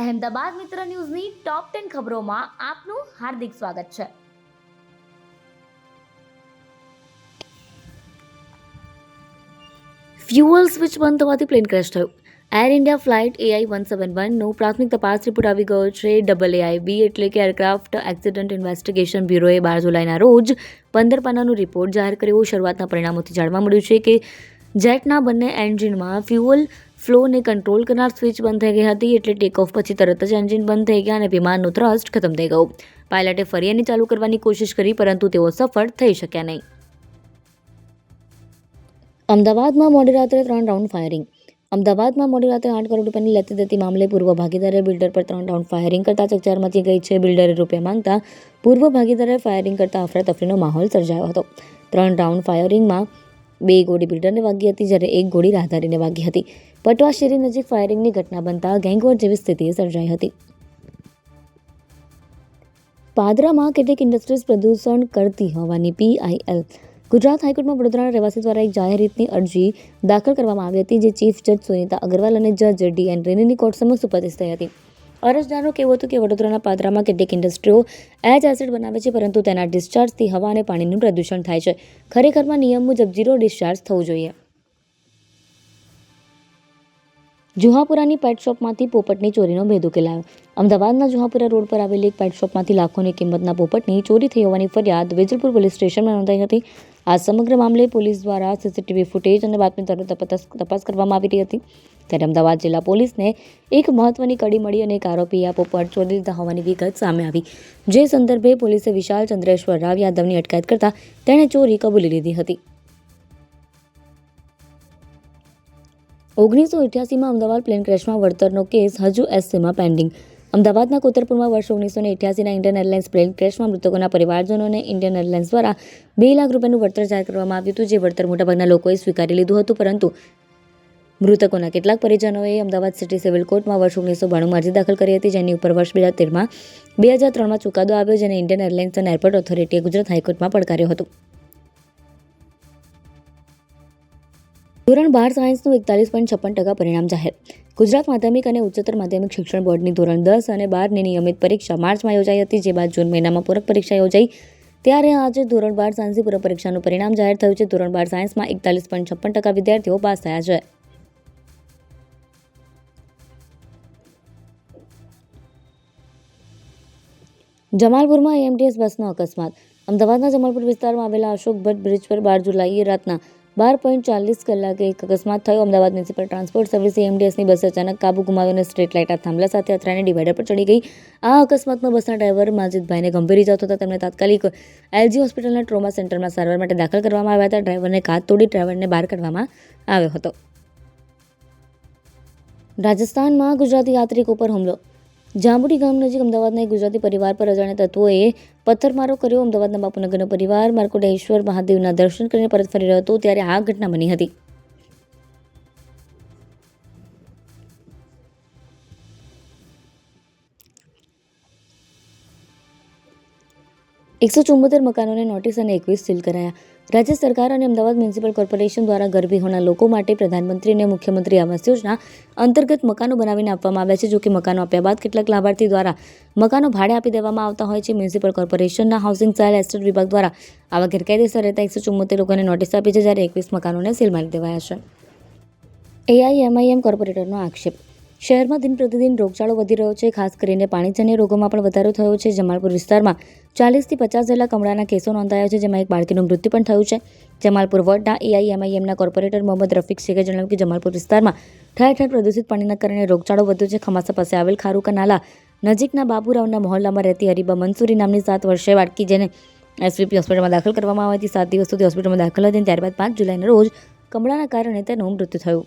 અહેમદાબાદ મિત્ર ન્યૂઝની top ten ખબરોમાં આપનું હાર્દિક સ્વાગત છે. ફ્યુઅલ સ્વિચ બંધ થવાથી પ્લેન ક્રેશ થયું. Air India flight AI one seven વનનો પ્રાથમિક તપાસ રિપોર્ટ આવી ગયો છે. ડબલ એઆઈ બી એટલે કે એરક્રાફ્ટ એક્સિડન્ટ ઇન્વેસ્ટિગેશન બ્યુરોએ બાર જુલાઈના રોજ પંદર પાનાનો રિપોર્ટ જાહેર કર્યો. શરૂઆતના પરિણામોથી જાણવા મળ્યું છે કે જેટના બંને એન્જિનમાં ફ્યુઅલ ફ્લોને કંટ્રોલ કરનાર સ્વિચ બંધ થઈ ગઈ હતી એટલે ટેક ઓફ પછી તરત જ એન્જિન બંધ થઈ ગયા અને વિમાનનું થ્રસ્ટ ખતમ થઈ ગયું. પાયલટે ફરી એની ચાલુ કરવાની કોશિશ કરી, પરંતુ તેઓ સફળ થઈ શક્યા નહીં. અમદાવાદમાં મોડી રાત્રે ત્રણ રાઉન્ડ ફાયરિંગ અમદાવાદમાં મોડી રાત્રે આઠ કરોડ રૂપિયાની લેતી દેતી મામલે પૂર્વ ભાગીદારે બિલ્ડર પર ત્રણ રાઉન્ડ ફાયરિંગ કરતા ચકચાર મચી ગઈ છે બિલ્ડરે રૂપિયા માંગતા પૂર્વ ભાગીદારે ફાયરિંગ કરતા અફરાતફરીનો માહોલ સર્જાયો હતો. ત્રણ રાઉન્ડ ફાયરિંગમાં બે ગોળી બિલ્ડરને વાગી હતી જ્યારે એક ગોળી રાહદારીને વાગી હતી. પટવા શેરી નજીક ફાયરિંગની ઘટના બનતા ગેંગવોર જેવી સ્થિતિ સર્જાઈ હતી. પાદરામાં કેટલીક ઇન્ડસ્ટ્રીઝ પ્રદૂષણ કરતી હોવાની પીઆઈએલ ગુજરાત હાઈકોર્ટમાં વડોદરાના રહેવાસી દ્વારા એક જાહેર હિતની અરજી દાખલ કરવામાં આવી હતી, જે ચીફ જજ સુનીતા અગ્રવાલ અને જજ ડી એન રેનીની કોર્ટ સમક્ષ ઉપસ્થિત થઈ હતી. અરજદારનું કહેવું હતું કે વડોદરાના પાદરામાં કેટલીક ઇન્ડસ્ટ્રીઓ એચ એસિડ બનાવે છે, પરંતુ તેના ડિસ્ચાર્જથી હવા અને પાણીનું પ્રદૂષણ થાય છે. ખરેખરમાં નિયમ મુજબ ઝીરો ડિસ્ચાર્જ થવું જોઈએ. જુહાપુરાની પેટ શોપમાંથી પોપટની ચોરીનો ભેદ ઉકેલાયો. અમદાવાદના જુહાપુરા રોડ પર આવેલી એક પેટ શોપમાંથી લાખોની કિંમતના પોપટની ચોરી થઈ હોવાની ફરિયાદ વેજલપુર પોલીસ સ્ટેશનમાં નોંધાઈ હતી. આ સમગ્ર મામલે પોલીસ દ્વારા સીસીટીવી ફૂટેજ અને બાતમી તરત તપાસ તપાસ કરવામાં આવી રહી હતી. ત્યારે અમદાવાદ જિલ્લા પોલીસને એક મહત્વની કડી મળી અને એક આરોપી આ પોપટ ચોરી લીધા હોવાની વિગત સામે આવી. જે સંદર્ભે પોલીસે વિશાલ ચંદ્રેશ્વર રાવ યાદવની અટકાયત કરતા તેણે ચોરી કબૂલી લીધી હતી. ઓગણીસો અઠ્યાસીમાં અમદાવાદ પ્લેન ક્રેશમાં વળતરનો કેસ હજુ એસસીમાં પેન્ડિંગ. અમદાવાદના કોતરપુરમાં વર્ષ ઓગણીસો ને અઠ્યાસીના ઇન્ડિયન એરલાઇન્સ પ્લેન ક્રેશમાં મૃતકોના પરિવારજનોને ઇન્ડિયન એરલાઇન્સ દ્વારા બે લાખ રૂપિયાનું વળતર જાહેર કરવામાં આવ્યું હતું, જે વળતર મોટાભાગના લોકોએ સ્વીકારી લીધું હતું, પરંતુ મૃતકોના કેટલાક પરિજનોએ અમદાવાદ સિટી સિવિલ કોર્ટમાં વર્ષ ઓગણીસો બાણુંમાં અરજી દાખલ કરી હતી, જેની ઉપર વર્ષ બે હજાર તેરમાં બે હજાર ત્રણમાં ચુકાદો આવ્યો, જેને ઇન્ડિયન એરલાઇન્સ અને એરપોર્ટ ઓથોરિટીએ ગુજરાત હાઈકોર્ટમાં પડકાર્યો હતો. ધોરણ બાર સાયન્સનું એકતાલીસ પોઈન્ટ છપ્પન ટકા પરિણામ જાહેર. ગુજરાત માધ્યમિક અને ઉચ્ચતર માધ્યમિક શિક્ષણ બોર્ડની ધોરણ દસ અને બારની નિયમિત પરીક્ષા માર્ચમાં યોજાઈ હતી, જે બાદ જૂન મહિનામાં પૂરક પરીક્ષા યોજાઈ. ત્યારે આજે ધોરણ બાર સાયન્સની પૂરક પરીક્ષાનું પરિણામ જાહેર થયું છે. ધોરણ બાર સાયન્સમાં એકતાલીસ પોઈન્ટ છપ્પન ટકા વિદ્યાર્થીઓ પાસ થયા છે. જમાલપુરમાં એમટીએસ બસનો અકસ્માત. અમદાવાદના જમાલપુર વિસ્તારમાં આવેલા અશોક ભટ્ટ બ્રિજ પર બાર જુલાઈએ રાતના બાર પોઈન્ટ ચાલીસ કલાકે એક અકસ્માત થયો. અમદાવાદ મ્યુનિસિપલ ટ્રાન્સપોર્ટ સર્વિસ એમડીએસની બસ અચાનક કાબુ ગુમાવ્યો અને સ્ટ્રીટ લાઇટના થાંભલા સાથે અથડાઈને ડિવાઈડર પર ચડી ગઈ. આ અકસ્માતમાં બસના ડ્રાઈવર માજીદભાઈને ગંભીર ઇજા થતાં તેમને તાત્કાલિક એલજી હોસ્પિટલના ટ્રોમા સેન્ટરમાં સારવાર માટે દાખલ કરવામાં આવ્યા હતા. ડ્રાઈવરને કાત તોડી ડ્રાઈવરને બહાર કાઢવામાં આવ્યો હતો. રાજસ્થાનમાં ગુજરાતી યાત્રિકો પર હુમલો. જાંબુડી ગામ નજીક અમદાવાદના એક ગુજરાતી પરિવાર પર અજાણ્યા તત્વોએ પથ્થરમારો કર્યો. અમદાવાદના બાપુનગરનો પરિવાર માર્કોડેશ્વર મહાદેવના દર્શન કરીને પરત ફરી રહ્યો હતો ત્યારે આ ઘટના બની હતી. એકસો ચુમ્મોતેર મકાનોને નોટિસ અને એકવીસ સીલ કરાયા. રાજ્ય સરકાર અને અમદાવાદ મ્યુનિસિપલ કોર્પોરેશન દ્વારા ગર્ભિહોના લોકો માટે પ્રધાનમંત્રી અને મુખ્યમંત્રી આવાસ યોજના અંતર્ગત મકાનો બનાવીને આપવામાં આવ્યા છે જો કે મકાનો આપ્યા બાદ કેટલાક લાભાર્થી દ્વારા મકાનો ભાડે આપી દેવામાં આવતા હોય છે. મ્યુનિસિપલ કોર્પોરેશનના હાઉસિંગ ચાઇલ્ડ એસ્ટેટ વિભાગ દ્વારા આવા ગેરકાયદેસર રહેતા એકસો ચુંમોતેર લોકોને નોટિસ આપી છે, જ્યારે એકવીસ મકાનોને સીલ મારી દેવાયા છે. એઆઈએમઆઈએમ કોર્પોરેટરનો આક્ષેપ શહેરમાં દિન પ્રતિદિન રોગચાળો વધી રહ્યો છે. ખાસ કરીને પાણીજન્ય રોગોમાં પણ વધારો થયો છે. જમાલપુર વિસ્તારમાં ચાલીસથી પચાસ જેટલા કમળાના કેસો નોંધાયા છે, જેમાં એક બાળકીનું મૃત્યુ પણ થયું છે. જમાલપુર વોર્ડના એઆઈએમઆઈએમના કોર્પોરેટર મોહમ્મદ રફીક શેખે જણાવ્યું કે જમાલપુર વિસ્તારમાં ઠેર ઠેર પ્રદૂષિત પાણીના કારણે રોગચાળો વધ્યો છે. ખમાસા પાસે આવેલ ખારુકા નાલા નજીકના બાબુરાવના મહોલ્લામાં રહેતી હરીબા મંસૂરી નામની સાત વર્ષે બાળકી જેને એસવીપી હોસ્પિટલમાં દાખલ કરવામાં આવી હતી. સાત દિવસ સુધી હોસ્પિટલમાં દાખલ હતી ત્યારબાદ પાંચ જુલાઈના રોજ કમળાના કારણે તેનું મૃત્યુ થયું.